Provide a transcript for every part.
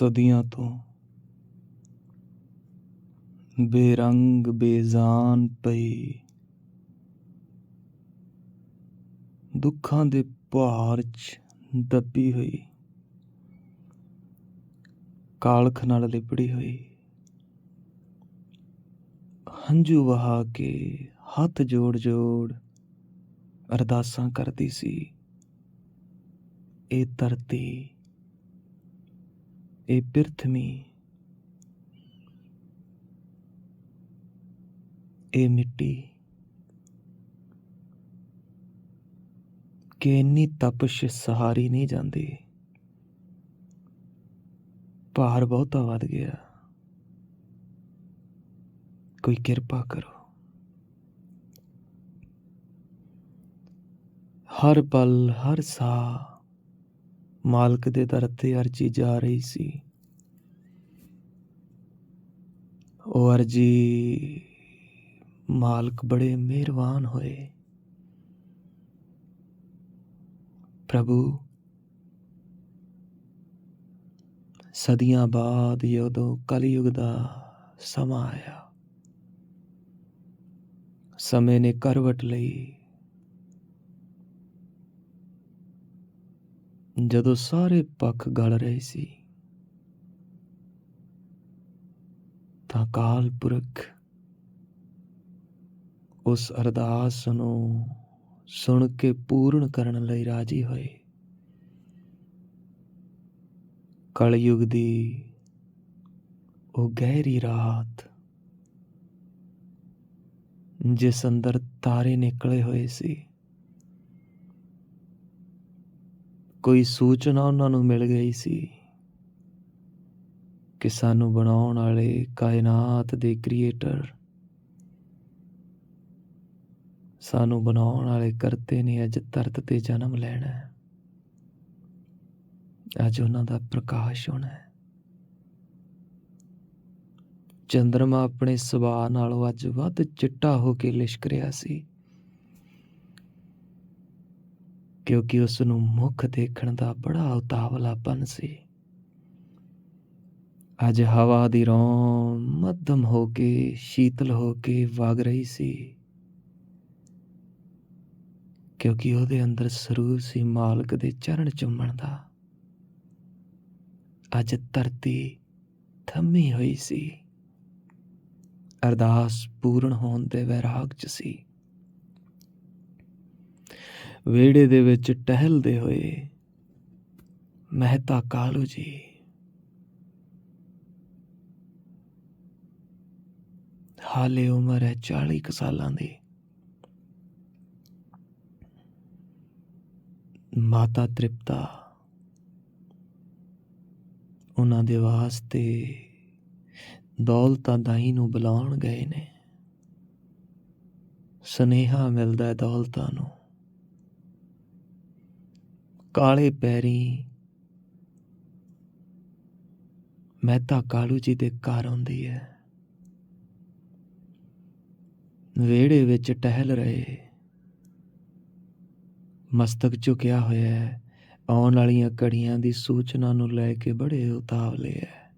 ਸਦੀਆਂ ਤੋਂ। ਬੇਰੰਗ, ਬੇਜ਼ਾਨ ਪਈ। ਦੁੱਖਾਂ ਦੇ ਭਾਰ 'ਚ ਦੱਬੀ ਹੋਈ। ਕਾਲਖ ਨਾਲ ਲਿਪੜੀ ਹੋਈ। ਹੰਝੂ ਵਹਾ ਕੇ ਹੱਥ ਜੋੜ ਜੋੜ ਅਰਦਾਸਾਂ ਕਰਦੀ ਸੀ। ਇਹ ਧਰਤੀ ਇਹ ਪਿਰਥਵੀ ਇਹ ਮਿੱਟੀ। ਕਿ ਇੰਨੀ ਤਪਸ਼ ਸਹਾਰੀ ਨਹੀਂ ਜਾਂਦੀ। ਭਾਰ ਬਹੁਤਾ ਵੱਧ ਗਿਆ। ਕੋਈ ਕਿਰਪਾ ਕਰੋ। ਹਰ ਪਲ, ਹਰ ਸਾਹ ਮਾਲਕ ਦੇ ਦਰ ਤੇ ਅਰਜੀ ਜਾ ਰਹੀ ਸੀ। ਉਹ ਅਰਜੀ ਮਾਲਕ ਬੜੇ ਮਿਹਰਬਾਨ ਹੋਏ। ਪ੍ਰਭੂ, ਸਦੀਆਂ ਬਾਅਦ ਜਦੋਂ ਕਲਯੁਗ ਦਾ ਸਮਾਂ ਆਇਆ। ਸਮੇਂ ਨੇ ਕਰਵਟ ਲਈ ਜਦੋਂ ਸਾਰੇ ਪੱਖ ਗਲ ਰਹੇ ਸੀ, ਤਾਂ ਕਾਲ ਪੁਰਖ ਉਸ ਅਰਦਾਸ ਨੂੰ ਸੁਣ ਕੇ ਪੂਰਨ ਕਰਨ ਲਈ ਰਾਜੀ ਹੋਏ। ਕਲਯੁਗ ਦੀ ਉਹ ਗਹਿਰੀ ਰਾਤ, ਜਿਸ ਅੰਦਰ ਤਾਰੇ ਨਿਕਲੇ ਹੋਏ ਸੀ ਕੋਈ ਸੂਚਨਾ ਉਹਨਾਂ ਨੂੰ ਮਿਲ ਗਈ ਸੀ ਕਿ ਸਾਨੂੰ ਬਣਾਉਣ ਵਾਲੇ ਕਾਇਨਾਤ ਦੇ ਕ੍ਰੀਏਟਰ ਸਾਨੂੰ ਬਣਾਉਣ ਵਾਲੇ ਕਰਤੇ ਨੇ ਅੱਜ ਧਰਤ ਤੇ ਜਨਮ ਲੈਣਾ ਹੈ। ਅੱਜ ਉਹਨਾਂ ਦਾ ਪ੍ਰਕਾਸ਼ ਹੋਣਾ ਹੈ। ਚੰਦਰਮਾ ਆਪਣੇ ਸੁਭਾਅ ਨਾਲੋਂ ਅੱਜ ਵੱਧ ਚਿੱਟਾ ਹੋ ਕੇ ਲਿਸ਼ਕ ਰਿਹਾ ਸੀ। ਕਿਉਂਕਿ ਉਸ ਨੂੰ ਮੁੱਖ ਦੇਖਣ ਦਾ ਬੜਾ ਉਤਾਵਲਾਪਨ ਸੀ। ਅੱਜ ਹਵਾ ਦੀ ਰੌਂ ਮੱਧਮ ਹੋ ਕੇ, ਸ਼ੀਤਲ ਹੋ ਕੇ ਵਗ ਰਹੀ ਸੀ। ਕਿਉਂਕਿ ਉਹਦੇ ਅੰਦਰ ਸਰੂਰ ਸੀ ਮਾਲਕ ਦੇ ਚਰਨ ਚੁੰਮਣ ਦਾ। ਅੱਜ ਧਰਤੀ ਥੰਮੀ ਹੋਈ ਸੀ। ਅਰਦਾਸ ਪੂਰਨ ਹੋਣ ਦੇ ਵੈਰਾਗ 'ਚ ਸੀ। ਵਿਹੜੇ ਦੇ ਵਿੱਚ ਟਹਿਲਦੇ ਹੋਏ। ਮਹਿਤਾ ਕਾਲੂ ਜੀ। ਹਾਲੇ ਉਮਰ ਹੈ 40 ਕੁ ਸਾਲਾਂ ਦੀ। ਮਾਤਾ ਤ੍ਰਿਪਤਾ। ਉਹਨਾਂ ਦੇ ਵਾਸਤੇ ਦੌਲਤਾਂ ਦਾਈ ਨੂੰ ਬੁਲਾਉਣ ਗਏ ਨੇ। ਸਨੇਹਾ ਮਿਲਦਾ ਦੌਲਤਾਂ ਨੂੰ। ਕਾਲੇ ਪੈਰੀ। ਮਹਿਤਾ ਕਾਲੂ ਜੀ ਦੇ ਘਰ ਆਉਂਦੀ ਹੈ। ਵਿਹੜੇ ਵਿੱਚ ਟਹਿਲ ਰਹੇ। ਮਸਤਕ ਝੁਕਿਆ ਹੋਇਆ ਹੈ। ਆਉਣ ਵਾਲੀਆਂ ਘੜੀਆਂ ਦੀ ਸੂਚਨਾ ਨੂੰ ਲੈ ਕੇ ਬੜੇ ਉਤਾਵਲੇ ਹੈ।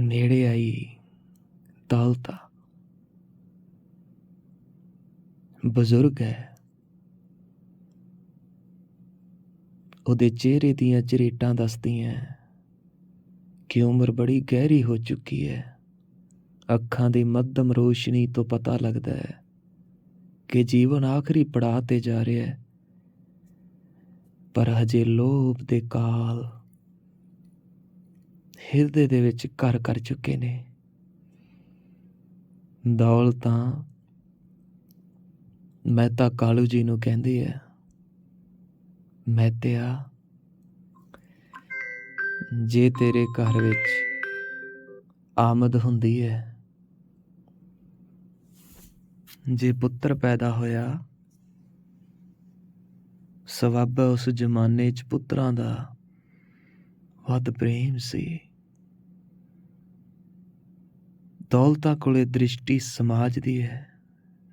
ਨੇੜੇ ਆਈ ਦੌਲਤਾ। ਬਜ਼ੁਰਗ ਹੈ। ਉਹਦੇ ਚਿਹਰੇ ਦੀਆਂ ਝਰੀਟਾਂ ਦੱਸਦੀਆਂ ਕਿ ਉਮਰ ਬੜੀ ਗਹਿਰੀ ਹੋ ਚੁੱਕੀ ਹੈ। ਅੱਖਾਂ ਦੀ ਮੱਧਮ ਰੋਸ਼ਨੀ ਤੋਂ ਪਤਾ ਲੱਗਦਾ ਹੈ ਕਿ ਜੀਵਨ ਆਖਰੀ ਪੜਾਅ ਤੇ ਜਾ ਰਿਹਾ ਹੈ। ਪਰ ਹਜੇ ਲੋਭ ਦੇ ਕਾਲ ਹਿਰਦੇ ਦੇ ਵਿੱਚ ਘਰ ਕਰ ਚੁੱਕੇ ਨੇ। ਦੌਲਤਾਂ, ਮਹਿਤਾ ਕਾਲੂ ਜੀ ਨੂੰ ਕਹਿੰਦੀ ਹੈ ਮਹਿਤਿਆ ਜੇ ਤੇਰੇ ਘਰ ਵਿੱਚ ਆਮਦ ਹੁੰਦੀ ਹੈ, ਜੇ ਪੁੱਤਰ ਪੈਦਾ ਹੋਇਆ ਸਵੱਬ ਉਸ ਜ਼ਮਾਨੇ 'ਚ ਪੁੱਤਰਾਂ ਦਾ ਵੱਧ ਪ੍ਰੇਮ ਸੀ। ਦੌਲਤਾਂ ਕੋਲੇ ਦ੍ਰਿਸ਼ਟੀ ਸਮਾਜ ਦੀ ਹੈ,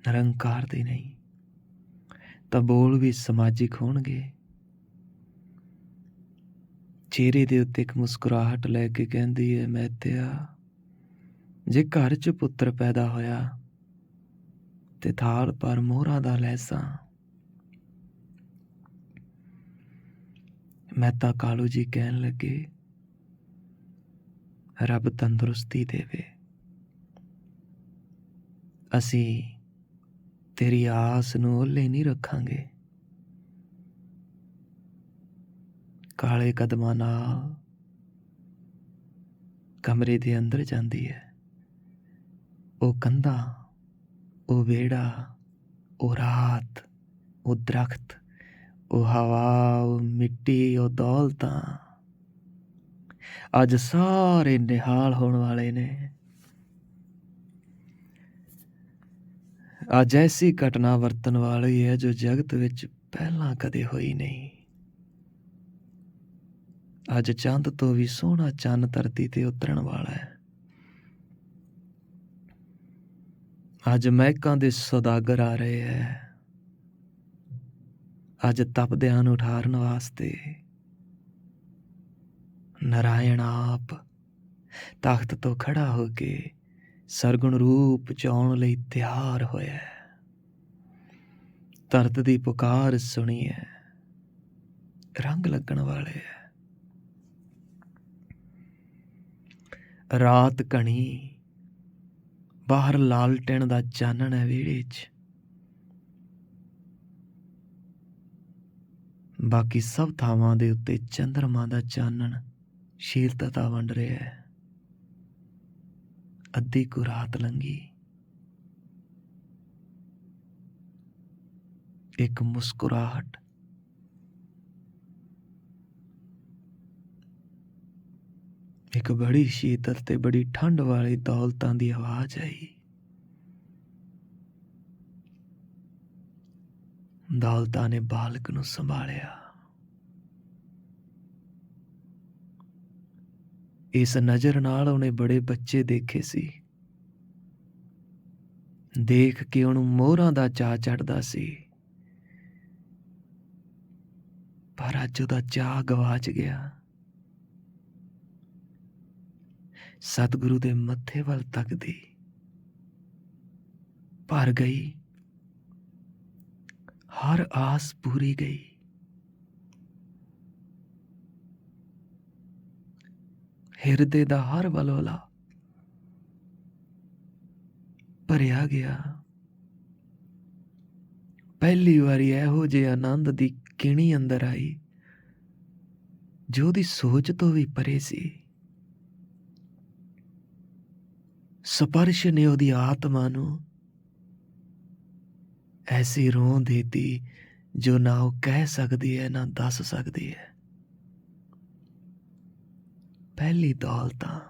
ਨਿਰੰਕਾਰ ਦੀ ਨਹੀਂ, ਤਾਂ ਬੋਲ ਵੀ ਸਮਾਜਿਕ ਹੋਣਗੇ। ਚਿਹਰੇ ਦੇ ਉੱਤੇ ਇੱਕ ਮੁਸਕਰਾਹਟ ਲੈ ਕੇ ਕਹਿੰਦੀ ਹੈ, ਮਹਿਤਿਆ, ਜੇ ਘਰ 'ਚ ਪੁੱਤਰ ਪੈਦਾ ਹੋਇਆ ਤੇ ਥਾਲ ਪਰ ਮੋਹਰਾਂ ਦਾ ਲੈਸਾਂ ਮਹਿਤਾ ਕਾਲੂ ਜੀ ਕਹਿਣ ਲੱਗੇ, ਰੱਬ ਤੰਦਰੁਸਤੀ ਦੇਵੇ। ਅਸੀਂ ਤੇਰੀ ਆਸ ਨੂੰ ਓਲੇ ਨਹੀਂ ਰੱਖਾਂਗੇ। ਕਾਲੇ ਕਦਮਾਂ ਨਾਲ ਕਮਰੇ ਦੇ ਅੰਦਰ ਜਾਂਦੀ ਹੈ। ਉਹ ਕੰਧਾਂ, ਉਹ ਵਿਹੜਾ, ਉਹ ਰਾਤ, ਉਹ ਦਰਖਤ, ਉਹ ਹਵਾ, ਉਹ ਮਿੱਟੀ, ਉਹ ਦੌਲਤਾਂ। ਅੱਜ ਸਾਰੇ ਨਿਹਾਲ ਹੋਣ ਵਾਲੇ ਨੇ। ਅੱਜ ਐਸੀ ਘਟਨਾ ਵਰਤਣ ਵਾਲੀ ਹੈ ਜੋ ਜਗਤ ਵਿੱਚ ਪਹਿਲਾਂ ਕਦੇ ਹੋਈ ਨਹੀਂ। ਅੱਜ ਚੰਦ ਤੋਂ ਵੀ ਸੋਹਣਾ ਚੰਨ ਧਰਤੀ ਤੇ ਉਤਰਨ ਵਾਲਾ ਹੈ। ਅੱਜ ਮਹਿਕਾਂ ਦੇ ਸੌਦਾਗਰ ਆ ਰਹੇ ਹੈ। ਅੱਜ ਤਪਦਿਆਂ ਨੂੰ ਉਠਾਰਨ ਵਾਸਤੇ ਨਰਾਇਣ ਆਪ ਤਖਤ ਤੋਂ ਖੜਾ ਹੋ ਕੇ ਸਰਗੁਣ ਰੂਪ ਚਾਉਣ ਲਈ ਤਿਆਰ ਹੋਇਆ ਹੈ। ਧਰਤ ਦੀ ਪੁਕਾਰ ਸੁਣੀ ਹੈ। ਰੰਗ ਲੱਗਣ ਵਾਲੇ ਹੈ। ਰਾਤ ਘਣੀ ਬਾਹਰ ਲਾਲਟਣ ਦਾ ਚਾਨਣ ਹੈ ਵਿਹੜੇ 'ਚ। ਬਾਕੀ ਸਭ ਥਾਵਾਂ ਦੇ ਉੱਤੇ ਚੰਦਰਮਾ ਦਾ ਚਾਨਣ ਸ਼ੀਲਤਾ ਵੰਡ ਰਿਹਾ ਹੈ। ਅੱਧੀ ਕੁ ਰਾਤ ਲੰਗੀ ਇੱਕ ਮੁਸਕਰਾਹਟ ਇੱਕ ਬੜੀ ਸ਼ੀਤਲ ਤੇ ਬੜੀ ਠੰਡ ਵਾਲੀ ਦੌਲਤਾਂ ਦੀ ਆਵਾਜ਼ ਆਈ। ਦੌਲਤਾਂ ਨੇ ਬਾਲਕ ਨੂੰ ਸੰਭਾਲਿਆ। ਇਸ ਨਜ਼ਰ ਨਾਲ ਉਹਨੇ ਬੜੇ ਬੱਚੇ ਦੇਖੇ ਸੀ। ਦੇਖ ਕੇ ਉਹਨੂੰ ਮੋਹਰਾਂ ਦਾ ਚਾਹ ਚੜਦਾ ਸੀ। ਪਰ ਅੱਜ ਉਹਦਾ ਚਾਹ ਗਵਾਚ ਗਿਆ। ਸਤਿਗੁਰੂ ਦੇ ਮੱਥੇ ਵੱਲ ਤੱਕਦੀ ਭਰ ਗਈ। ਹਰ ਆਸ ਪੂਰੀ ਗਈ। ਹਿਰਦੇ ਦਾ ਹਰ ਬਲੋਲਾ ਭਰਿਆ ਗਿਆ। ਪਹਿਲੀ ਵਾਰੀ ਇਹੋ ਜਿਹੇ ਆਨੰਦ ਦੀ ਕਿਣੀ ਅੰਦਰ ਆਈ, ਜੋ ਦੀ ਸੋਚ ਤੋਂ ਵੀ ਪਰੇ ਸੀ। ਸਪਰਸ਼ ਨੇ ਉਹਦੀ ਆਤਮਾ ਨੂੰ ਐਸੀ ਰੋਂ ਦੇਤੀ ਜੋ ਨਾ ਉਹ ਕਹਿ ਸਕਦੀ ਹੈ, ਨਾ ਦੱਸ ਸਕਦੀ ਹੈ। ਪਹਿਲੀ ਦੌਲਤਾਂ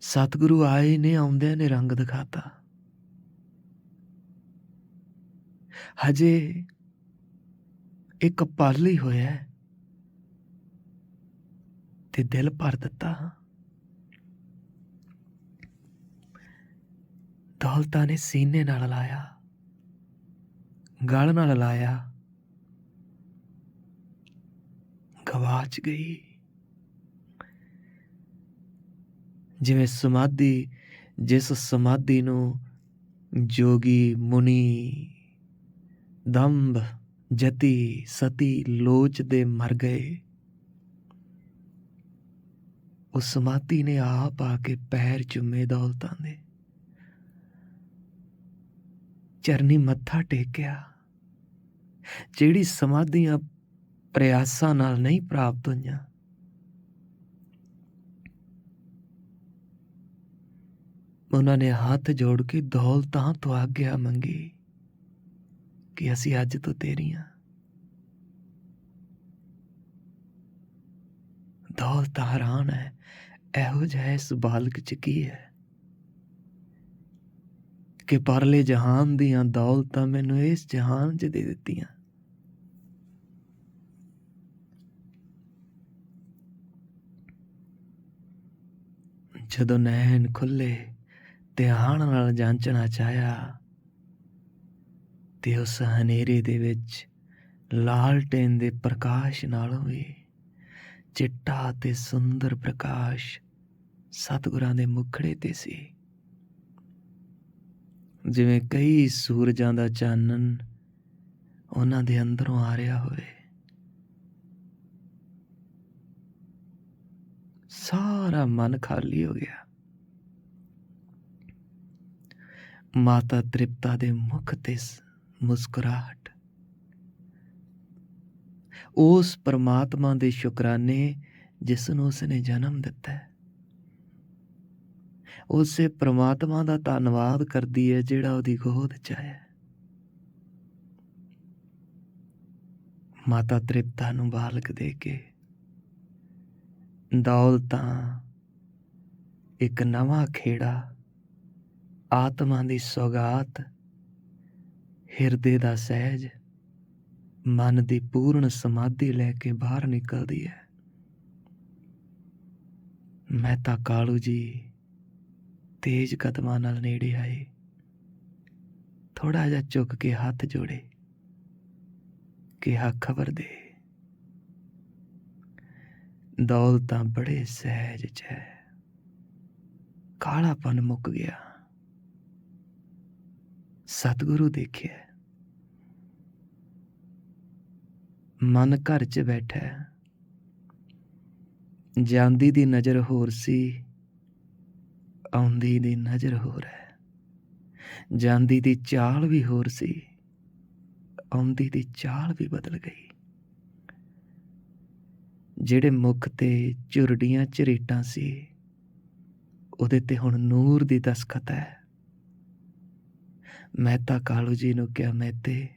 ਸਤਿਗੁਰੂ ਆਏ ਨੇ, ਆਉਂਦਿਆਂ ਨੇ ਰੰਗ ਦਿਖਾਤਾ। ਹਜੇ ਇੱਕ ਪਲ ਹੀ ਹੋਇਆ ਤੇ ਦਿਲ ਭਰ ਦਿੱਤਾ। ਦੌਲਤਾਂ ਨੇ ਸੀਨੇ ਨਾਲ ਲਾਇਆ, ਗਲ ਨਾਲ ਲਾਇਆ, ਗਵਾਚ ਗਈ। ਜਿਵੇਂ ਸਮਾਧੀ, ਜਿਸ ਸਮਾਧੀ ਨੂੰ ਜੋਗੀ ਮੁਨੀ ਦੰਭ, ਜਤੀ, ਸਤੀ, ਲੋਚ ਦੇ ਮਰ ਗਏ। ਉਸ ਸਮਾਧੀ ਨੇ ਆਪ ਆ ਕੇ ਪੈਰ ਚੁੰਮੇ ਦੌਲਤਾਂ ਦੇ। ਚਰਨੀ ਮੱਥਾ ਟੇਕਿਆ, ਜਿਹੜੀ ਸਮਾਧੀਆਂ ਪ੍ਰਯਾਸਾਂ ਨਾਲ ਨਹੀਂ ਪ੍ਰਾਪਤ ਹੋਈਆਂ। ਉਹਨਾਂ ਨੇ ਹੱਥ ਜੋੜ ਕੇ ਦੌਲਤਾਂ ਤੋਂ ਆਗਿਆ ਮੰਗੀ ਕਿ ਅਸੀਂ ਅੱਜ ਤੋਂ ਤੇਰੀਆਂ ਦੌਲਤ ਹੈਰਾਨ ਹੈ, ਇਹੋ ਜਿਹਾ ਇਸ ਬਾਲਕ ਚ ਕੀ ਹੈ? ਕਿ ਪਰਲੇ ਜਹਾਨ ਦੀਆਂ ਦੌਲਤਾਂ ਮੈਨੂੰ ਇਸ ਜਹਾਨ 'ਚ ਦੇ ਦਿੱਤੀਆਂ। ਜਦੋਂ ਨੈਣ ਖੁੱਲੇ ਧਿਆਨ ਨਾਲ ਜਾਂਚਣਾ ਚਾਹਿਆ ਤੇ ਉਸ ਹਨੇਰੇ ਦੇ ਵਿੱਚ ਲਾਲਟੇਨ ਦੇ ਪ੍ਰਕਾਸ਼ ਨਾਲੋਂ ਵੀ ਚਿੱਟਾ ਤੇ ਸੁੰਦਰ ਪ੍ਰਕਾਸ਼ ਸਤਿਗੁਰਾਂ ਦੇ ਮੁਖੜੇ ਤੇ ਸੀ। ਜਿਵੇਂ ਕਈ ਸੂਰਜਾਂ ਦਾ ਚਾਨਣ ਉਹਨਾਂ ਦੇ ਅੰਦਰੋਂ ਆ ਰਿਹਾ ਹੋਵੇ। ਸਾਰਾ ਮਨ ਖਾਲੀ ਹੋ ਗਿਆ। ਮਾਤਾ ਤ੍ਰਿਪਤਾ ਦੇ ਮੁਖ ਤੇ ਮੁਸਕਰਾਹਟ। ਉਸ ਪਰਮਾਤਮਾ ਦੇ ਸ਼ੁਕਰਾਨੇ ਜਿਸ ਨੂੰ ਉਸਨੇ ਜਨਮ ਦਿੱਤਾ ਹੈ। ਉਸੇ ਪ੍ਰਮਾਤਮਾ ਦਾ ਧੰਨਵਾਦ ਕਰਦੀ ਹੈ ਜਿਹੜਾ ਉਹਦੀ ਗੋਦ ਚ ਆਇਆ ਮਾਤਾ ਤ੍ਰਿਪਤਾ ਨੂੰ ਬਾਲਕ ਦੇ ਕੇ ਦੌਲਤਾਂ ਇੱਕ ਨਵਾਂ ਖੇੜਾ, ਆਤਮਾ ਦੀ ਸੌਗਾਤ, ਹਿਰਦੇ ਦਾ ਸਹਿਜ, ਮਨ ਦੀ ਪੂਰਨ ਸਮਾਧੀ ਲੈ ਕੇ ਬਾਹਰ ਨਿਕਲਦੀ ਹੈ। ਮਹਿਤਾ ਕਾਲੂ ਜੀ ਤੇਜ਼ ਕਦਮਾਂ ਨਾਲ ਨੇੜੇ ਆਏ। ਥੋੜਾ ਜਿਹਾ ਝੁਕ ਕੇ ਹੱਥ ਜੋੜੇ। ਕਿਹਾ, ਖਬਰ ਦੇ। ਦੌਲਤਾਂ ਬੜੇ ਸਹਿਜ ਚ ਹੈ ਕਾਲਾਪਨ ਮੁੱਕ ਗਿਆ। ਸਤਿਗੁਰੂ ਦੇਖਿਆ। ਮਨ ਘਰ 'ਚ ਬੈਠਾ। ਜਾਂਦੀ ਦੀ ਨਜ਼ਰ ਹੋਰ ਸੀ। ਆਉਂਦੀ ਦੀ ਨਜ਼ਰ ਹੋਰ ਹੈ। ਜਾਂਦੀ ਦੀ ਚਾਲ ਵੀ ਹੋਰ ਸੀ। ਆਉਂਦੀ ਦੀ ਚਾਲ ਵੀ ਬਦਲ ਗਈ। ਜਿਹੜੇ ਮੁਖ ਤੇ ਝੁਰੜੀਆਂ ਝਰੀਟਾਂ ਸੀ, ਉਹਦੇ ਤੇ ਹੁਣ ਨੂਰ ਦੀ ਦਸਖਤ ਹੈ। ਮਹਿਤਾ ਕਾਲੂ ਜੀ ਨੂੰ ਕਿਹਾ ਮਹਿਤੇ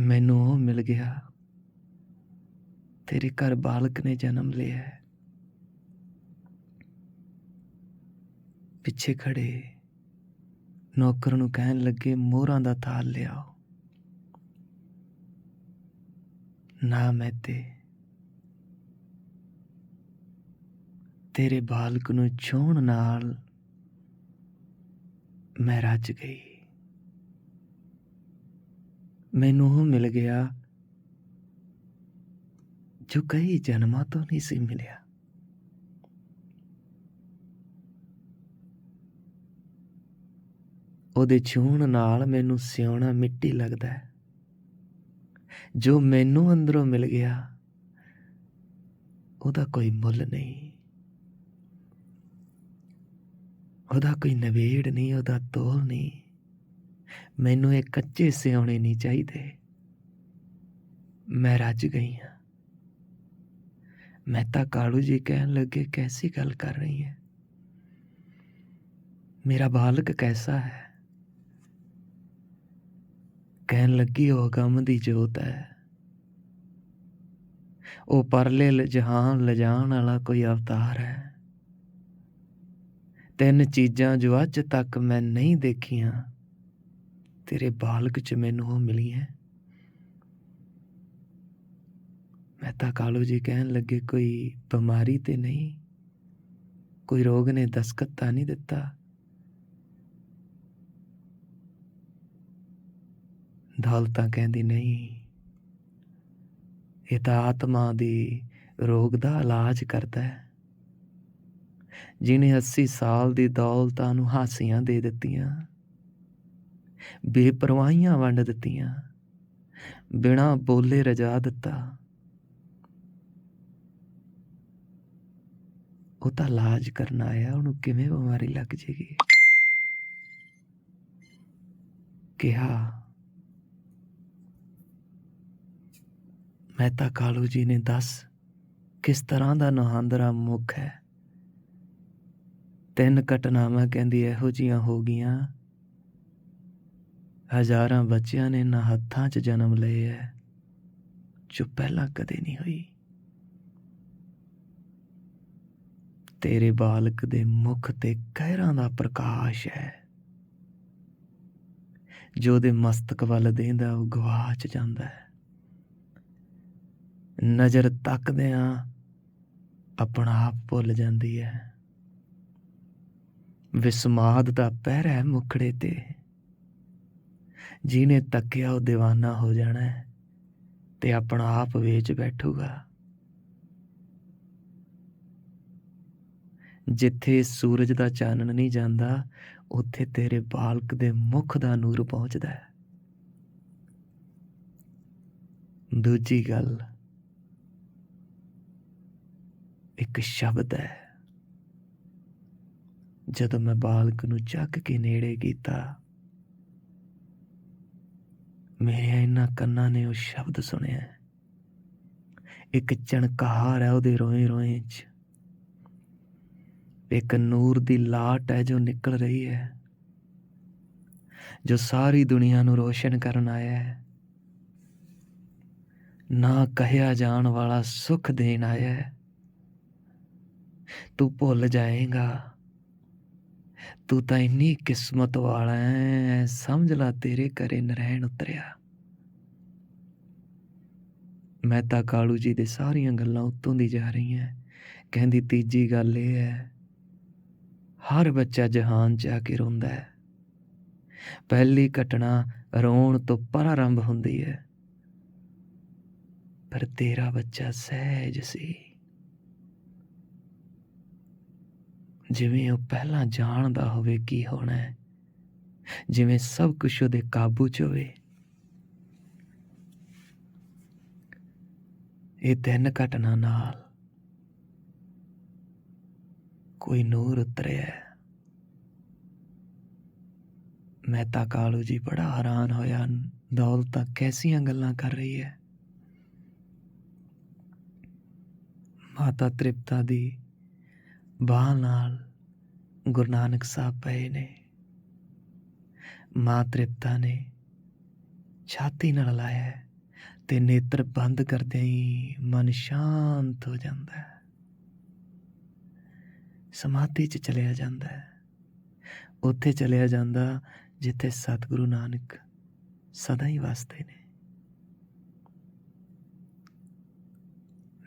ਮੈਨੂੰ ਉਹ ਮਿਲ ਗਿਆ। ਤੇਰੇ ਘਰ ਬਾਲਕ ਨੇ ਜਨਮ ਲਿਆ ਪਿੱਛੇ ਖੜੇ ਨੌਕਰ ਨੂੰ ਕਹਿਣ ਲੱਗੇ, ਮੋਹਰਾਂ ਦਾ ਥਾਲ ਲਿਆਓ। ਨਾ ਮਹਿਤੇ ਤੇਰੇ ਬਾਲਕ ਨੂੰ ਛੂਹਣ ਨਾਲ ਮੈਂ ਰੱਜ ਗਈ। ਮੈਨੂੰ ਉਹ ਮਿਲ ਗਿਆ ਜੋ ਕਈ ਜਨਮਾਂ ਤੋਂ ਨਹੀਂ ਸੀ ਮਿਲਿਆ। ਉਹਦੇ ਛੂਹਣ ਨਾਲ ਮੈਨੂੰ ਸਿਉਣਾ ਮਿੱਟੀ ਲੱਗਦਾ ਹੈ। ਜੋ ਮੈਨੂੰ ਅੰਦਰੋਂ ਮਿਲ ਗਿਆ, ਉਹਦਾ ਕੋਈ ਮੁੱਲ ਨਹੀਂ। ਉਹਦਾ ਕੋਈ ਨਵੇੜ ਨਹੀਂ, ਉਹਦਾ ਤੋਲ ਨਹੀਂ। ਮੈਨੂੰ ਇਹ ਕੱਚੇ ਸਿਉਣੇ ਨਹੀਂ ਚਾਹੀਦੇ। ਮੈਂ ਰੱਜ ਗਈ ਹਾਂ। ਮਹਿਤਾ ਕਾਲੂ ਜੀ ਕਹਿਣ ਲੱਗੇ, ਕੈਸੀ ਗੱਲ ਕਰ ਰਹੀ ਹੈ? ਮੇਰਾ ਬਾਲਕ ਕੈਸਾ ਹੈ? ਕਹਿਣ ਲੱਗੀ, ਉਹ ਗਮ ਦੀ ਜੋਤ ਹੈ। ਉਹ ਪਰਲੇ ਲ- ਜਹਾਨ ਲਿਜਾਣ ਵਾਲਾ ਕੋਈ ਅਵਤਾਰ ਹੈ। ਤਿੰਨ ਚੀਜ਼ਾਂ ਜੋ ਅੱਜ ਤੱਕ ਮੈਂ ਨਹੀਂ ਦੇਖੀਆਂ, ਤੇਰੇ ਬਾਲਕ ਚ ਮੈਨੂੰ ਉਹ ਮਿਲੀਆਂ। ਮੈਂ ਤਾਂ ਕਾਲੂ ਜੀ ਕਹਿਣ ਲੱਗੇ, ਕੋਈ ਬਿਮਾਰੀ ਤੇ ਨਹੀਂ, ਕੋਈ ਰੋਗ ਨੇ ਦਸਕਤ ਤਾਂ ਨਹੀਂ ਦਿੱਤਾ। ਦੌਲਤਾਂ ਕਹਿੰਦੀ ਨਹੀਂ। ਇਹ ਤਾਂ ਆਤਮਾ ਦੀ ਰੋਗ ਦਾ ਇਲਾਜ ਕਰਦਾ ਹੈ। ਜਿਨੇ 80 ਸਾਲ ਦੀ ਦੌਲਤਾਂ ਨੂੰ ਹਾਸੀਆਂ ਦੇ ਦਿੱਤੀਆਂ, ਬੇਪਰਵਾਹੀਆਂ ਵੰਡ ਦਿੱਤੀਆਂ, ਬਿਨਾ ਬੋਲੇ ਰਜਾ ਦਿੱਤਾ, ਉਹ ਤਾਂ ਇਲਾਜ ਕਰਨ ਆਇਆ, ਉਹਨੂੰ ਕਿਵੇਂ ਬਿਮਾਰੀ ਲੱਗ ਜੇਗੀ? ਕਿਹਾ ਮਹਿਤਾ ਕਾਲੂ ਜੀ ਨੇ ਦੱਸ ਕਿਸ ਤਰ੍ਹਾਂ ਦਾ ਨਹਾਂਦਰਾ ਮੁਖ ਹੈ। ਤਿੰਨ ਘਟਨਾਵਾਂ ਕਹਿੰਦੀ ਇਹੋ ਜੀਆਂ ਹੋ ਗਈਆਂ। ਹਜ਼ਾਰਾਂ ਬੱਚਿਆਂ ਨੇ ਨਾ ਹੱਥਾਂ 'ਚ ਜਨਮ ਲਏ ਐ, ਜੋ ਪਹਿਲਾਂ ਕਦੇ ਨਹੀਂ ਹੋਈ। ਤੇਰੇ ਬਾਲਕ ਦੇ ਮੁਖ ਤੇ ਕਹਿਰਾਂ ਦਾ ਪ੍ਰਕਾਸ਼ ਹੈ ਜੋ ਦੇ ਮਸਤਕ ਵੱਲ ਦੇਂਦਾ, ਉਹ ਗਵਾਚ ਜਾਂਦਾ ਹੈ ਨਜ਼ਰ ਤੱਕਦਿਆਂ ਆਪਣਾ ਆਪ ਭੁੱਲ ਜਾਂਦੀ ਹੈ ਵਿਸਮਾਦ ਦਾ ਪਹਿਰਾ ਹੈ ਮੁਖੜੇ ਤੇ। ਜਿਹਨੇ ਤੱਕਿਆ ਉਹ دیਵਾਨਾ ਹੋ ਜਾਣਾ ਹੈ ਤੇ ਆਪਣਾ ਆਪ ਵੇਚ ਬੈਠੂਗਾ। ਜਿੱਥੇ ਸੂਰਜ ਦਾ ਚਾਨਣ ਨਹੀਂ ਜਾਂਦਾ, ਉੱਥੇ ਤੇਰੇ ਬਾਲਕ ਦੇ ਮੁਖ ਦਾ ਨੂਰ ਪਹੁੰਚਦਾ ਹੈ ਦੂਜੀ ਗੱਲ ਇੱਕ ਸ਼ਬਦ ਹੈ। ਜਦੋਂ ਮੈਂ ਬਾਲਕ ਨੂੰ ਚੱਕ ਕੇ ਨੇੜੇ ਕੀਤਾ, ਮੇਰੇ ਇਹਨਾਂ ਕੰਨਾਂ ਨੇ ਉਹ ਸ਼ਬਦ ਸੁਣਿਆ। ਇੱਕ ਚਣਕਾਰ ਹੈ ਉਹਦੇ ਰੋਏ ਰੋਏ 'ਚ। ਇੱਕ ਨੂਰ ਦੀ ਲਾਟ ਹੈ ਜੋ ਨਿਕਲ ਰਹੀ ਹੈ, ਜੋ ਸਾਰੀ ਦੁਨੀਆ ਨੂੰ ਰੋਸ਼ਨ ਕਰਨ ਆਇਆ ਹੈ। ਨਾ ਕਹਿਆ ਜਾਣ ਵਾਲਾ ਸੁਖ ਦੇਣ ਆਇਆ ਹੈ। ਤੂੰ ਭੁੱਲ ਜਾਏਗਾ। ਤੂੰ ਤਾਂ ਇੰਨੀ ਕਿਸਮਤ ਵਾਲਾ ਐ, ਸਮਝ ਲੈ ਤੇਰੇ ਘਰੇ ਨਰੈਣ ਉਤਰਿਆ। ਮੈਂ ਤਾਂ ਕਾਲੂ ਜੀ ਦੇ ਸਾਰੀਆਂ ਗੱਲਾਂ ਉੱਤੋਂ ਦੀ ਜਾ ਰਹੀਆਂ ਕਹਿੰਦੀ ਤੀਜੀ ਗੱਲ ਇਹ ਹੈ ਹਰ ਬੱਚਾ ਜਹਾਨ 'ਚ ਆ ਕੇ ਰੋਂਦਾ ਹੈ ਪਹਿਲੀ ਘਟਨਾ ਰੋਣ ਤੋਂ ਪ੍ਰਾਰੰਭ ਹੁੰਦੀ ਹੈ ਪਰ ਤੇਰਾ ਬੱਚਾ ਸਹਿਜ ਸੀ। ਜਿਵੇਂ ਉਹ ਪਹਿਲਾਂ ਜਾਣਦਾ ਹੋਵੇ ਕੀ ਹੋਣਾ ਹੈ, ਜਿਵੇਂ ਸਭ ਕੁਝ ਉਹਦੇ ਕਾਬੂ 'ਚ ਹੋਵੇ। ਇਹ ਤਿੰਨ ਘਟਨਾ ਨਾਲ ਕੋਈ ਨੂਰ ਉਤਰਿਆ ਮਹਿਤਾ ਕਾਲੂ ਜੀ ਬੜਾ ਹੈਰਾਨ ਹੋਇਆ, ਦੌਲਤਾਂ ਕੈਸੀਆਂ ਗੱਲਾਂ ਕਰ ਰਹੀ ਹੈ। ਮਾਤਾ ਤ੍ਰਿਪਤਾ ਦੀ ਬਾਹ ਨਾਲ ਗੁਰੂ ਨਾਨਕ ਸਾਹਿਬ ਪਏ ਨੇ। ਮਾਂ ਤ੍ਰਿਪਤਾ ਨੇ ਛਾਤੀ ਨਾਲ ਲਾਇਆ ਹੈ ਤੇ ਨੇਤਰ ਬੰਦ ਕਰਦੇ ਹੀ ਮਨ ਸ਼ਾਂਤ ਹੋ ਜਾਂਦਾ ਹੈ। ਸਮਾਧੀ 'ਚ ਚਲਿਆ ਜਾਂਦਾ ਹੈ। ਉੱਥੇ ਚਲਿਆ ਜਾਂਦਾ ਜਿੱਥੇ ਸਤਿਗੁਰੂ ਨਾਨਕ ਸਦਾ ਹੀ ਵਸਦੇ ਨੇ।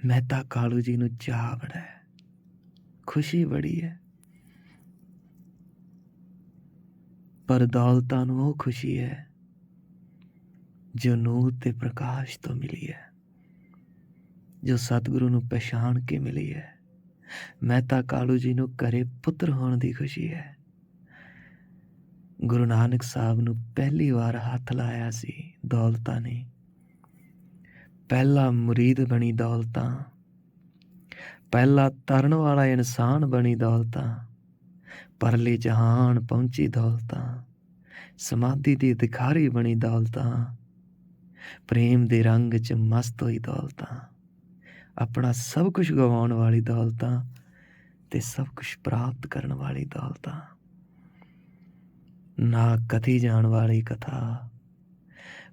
ਮਹਿਤਾ ਕਾਲੂ ਜੀ ਨੂੰ ਚਾਹ ਬੜਾ ਹੈ। ਖੁਸ਼ੀ ਬੜੀ ਹੈ। ਪਰ ਦੌਲਤਾਂ ਨੂੰ ਉਹ ਖੁਸ਼ੀ ਹੈ, ਜੋ ਨੂਰ ਤੇ ਪ੍ਰਕਾਸ਼ ਤੋਂ ਮਿਲੀ ਹੈ, ਜੋ ਸਤਿਗੁਰੂ ਨੂੰ ਪਛਾਣ ਕੇ ਮਿਲੀ ਹੈ। ਮਹਿਤਾ ਕਾਲੂ ਜੀ ਨੂੰ ਘਰੇ ਪੁੱਤਰ ਹੋਣ ਦੀ ਖੁਸ਼ੀ ਹੈ। ਗੁਰੂ ਨਾਨਕ ਸਾਹਿਬ ਨੂੰ ਪਹਿਲੀ ਵਾਰ ਹੱਥ ਲਾਇਆ ਸੀ ਦੌਲਤਾਂ ਨੇ। ਪਹਿਲਾ ਮੁਰੀਦ ਬਣੀ ਦੌਲਤਾਂ ਪਹਿਲਾ ਤਰਨ ਵਾਲਾ ਇਨਸਾਨ ਬਣੀ ਦੌਲਤਾਂ, ਪਰਲੇ ਜਹਾਨ ਪਹੁੰਚੀ ਦੌਲਤਾਂ, ਸਮਾਧੀ ਦੀ ਅਧਿਕਾਰੀ ਬਣੀ ਦੌਲਤਾਂ, ਪ੍ਰੇਮ ਦੇ ਰੰਗ 'ਚ ਮਸਤ ਹੋਈ ਦੌਲਤਾਂ, ਆਪਣਾ ਸਭ ਕੁਝ ਗਵਾਉਣ ਵਾਲੀ ਦੌਲਤਾਂ ਤੇ ਸਭ ਕੁਝ ਪ੍ਰਾਪਤ ਕਰਨ ਵਾਲੀ ਦੌਲਤਾਂ। ਨਾ ਕਥੀ ਜਾਣ ਵਾਲੀ ਕਥਾ,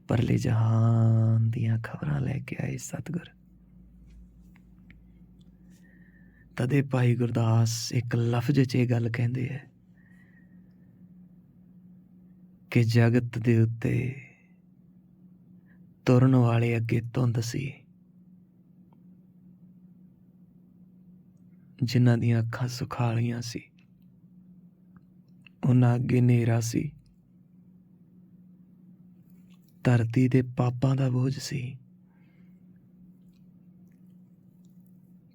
ਪਰਲੇ ਜਹਾਨ ਦੀਆਂ ਖਬਰਾਂ ਲੈ ਕੇ ਆਏ ਸਤਿਗੁਰ। ਤਦੇ ਭਾਈ ਗੁਰਦਾਸ ਇੱਕ ਲਫ਼ਜ਼ 'ਚ ਇਹ ਗੱਲ ਕਹਿੰਦੇ ਹੈ ਕਿ ਜਗਤ ਦੇ ਉੱਤੇ ਤੁਰਨ ਵਾਲੇ ਅੱਗੇ ਧੁੰਦ ਸੀ। ਜਿਨ੍ਹਾਂ ਦੀਆਂ ਅੱਖਾਂ ਸੁਖਾਲੀਆਂ ਸੀ, ਉਹਨਾਂ ਅੱਗੇ ਹਨੇਰਾ ਸੀ। ਧਰਤੀ ਦੇ ਪਾਪਾਂ ਦਾ ਬੋਝ ਸੀ।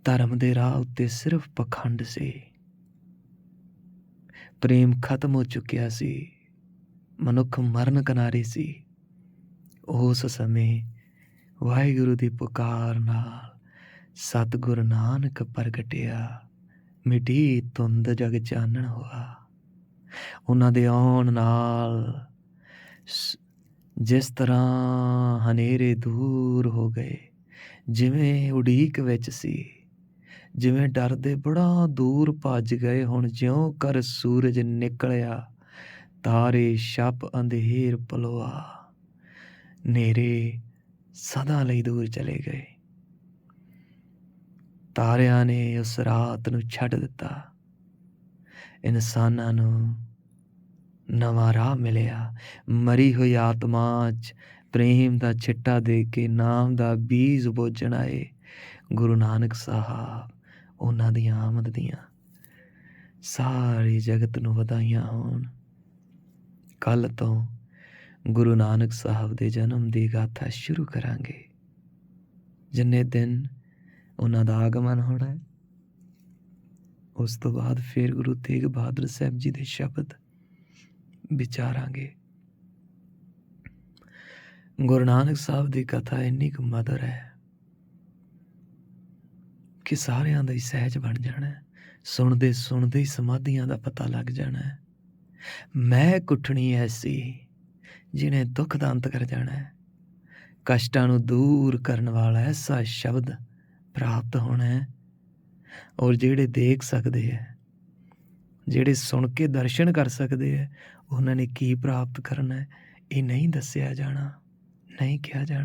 ਧਰਮ ਦੇ ਰਾਹ ਉੱਤੇ ਸਿਰਫ ਪਖੰਡ ਸੀ। ਪ੍ਰੇਮ ਖਤਮ ਹੋ ਚੁੱਕਿਆ ਸੀ। ਮਨੁੱਖ ਮਰਨ ਕਿਨਾਰੇ ਸੀ। ਉਸ ਸਮੇਂ ਵਾਹਿਗੁਰੂ ਦੀ ਪੁਕਾਰ ਨਾਲ ਸਤਿਗੁਰ ਨਾਨਕ ਪ੍ਰਗਟਿਆ। ਮਿਟੀ ਤੁੰਦ ਜਗ ਚਾਨਣ ਹੋਆ। ਉਹਨਾਂ ਦੇ ਆਉਣ ਨਾਲ ਜਿਸ ਤਰ੍ਹਾਂ ਹਨੇਰੇ ਦੂਰ ਹੋ ਗਏ, ਜਿਵੇਂ ਉਡੀਕ ਵਿੱਚ ਸੀ। ਜਿਵੇਂ ਡਰਦੇ ਬੜਾ ਦੂਰ ਭੱਜ ਗਏ ਹੁਣ ਜਿਉਂ ਕਰ ਸੂਰਜ ਨਿਕਲਿਆ, ਤਾਰੇ ਛਪ ਅੰਧੇਰ ਪਲਵਾ। ਨੇਰੇ ਸਦਾ ਲਈ ਦੂਰ ਚਲੇ ਗਏ। ਤਾਰਿਆਂ ਨੇ ਉਸ ਰਾਤ ਨੂੰ ਛੱਡ ਦਿੱਤਾ। ਇਨਸਾਨਾਂ ਨੂੰ ਨਵਾਂ ਰਾਹ ਮਿਲਿਆ। ਮਰੀ ਹੋਈ ਆਤਮਾ 'ਚ ਪ੍ਰੇਮ ਦਾ ਛਿੱਟਾ ਦੇ ਕੇ ਨਾਮ ਦਾ ਬੀਜ ਬੋਝਣ ਆਏ। ਗੁਰੂ ਨਾਨਕ ਸਾਹਿਬ ਉਹਨਾਂ ਦੀਆਂ ਆਮਦ ਦੀਆਂ। ਸਾਰੀ ਜਗਤ ਨੂੰ ਵਧਾਈਆਂ ਹੋਣ। ਕੱਲ ਤੋਂ ਗੁਰੂ ਨਾਨਕ ਸਾਹਿਬ ਦੇ ਜਨਮ ਦੀ ਗਾਥਾ ਸ਼ੁਰੂ ਕਰਾਂਗੇ। ਜਿੰਨੇ ਦਿਨ ਉਹਨਾਂ ਦਾ ਆਗਮਨ ਹੋਣਾ ਹੈ, ਉਸ ਤੋਂ ਬਾਅਦ ਫਿਰ ਗੁਰੂ ਤੇਗ ਬਹਾਦਰ ਸਾਹਿਬ ਜੀ ਦੇ ਸ਼ਬਦ ਵਿਚਾਰਾਂਗੇ। ਗੁਰੂ ਨਾਨਕ ਸਾਹਿਬ ਦੀ ਕਥਾ ਇੰਨੀ ਕੁ ਮਧੁਰ ਹੈ। ਕਿ ਸਾਰਿਆਂ ਦਾ ਹੀ ਸਹਿਜ ਬਣ ਜਾਣਾ ਸੁਣਦੇ ਸੁਣਦੇ ਹੀ ਸਮਾਧੀਆਂ ਦਾ ਪਤਾ ਲੱਗ ਜਾਣਾ ਮੈਂ ਕੁੱਠਣੀ ਐਸੀ ਜਿਹਨੇ ਦੁੱਖ ਦਾ ਅੰਤ ਕਰ ਜਾਣਾ ਹੈ। ਕਸ਼ਟਾਂ ਨੂੰ ਦੂਰ ਕਰਨ ਵਾਲਾ ਐਸਾ ਸ਼ਬਦ ਪ੍ਰਾਪਤ ਹੋਣਾ ਹੈ। ਔਰ ਜਿਹੜੇ ਦੇਖ ਸਕਦੇ ਹੈ, ਜਿਹੜੇ ਸੁਣ ਕੇ ਦਰਸ਼ਨ ਕਰ ਸਕਦੇ ਹੈ, ਉਹਨਾਂ ਨੇ ਕੀ ਪ੍ਰਾਪਤ ਕਰਨਾ ਹੈ, ਇਹ ਨਹੀਂ ਦੱਸਿਆ ਜਾਣਾ, ਨਹੀਂ ਕਿਹਾ ਜਾਣਾ।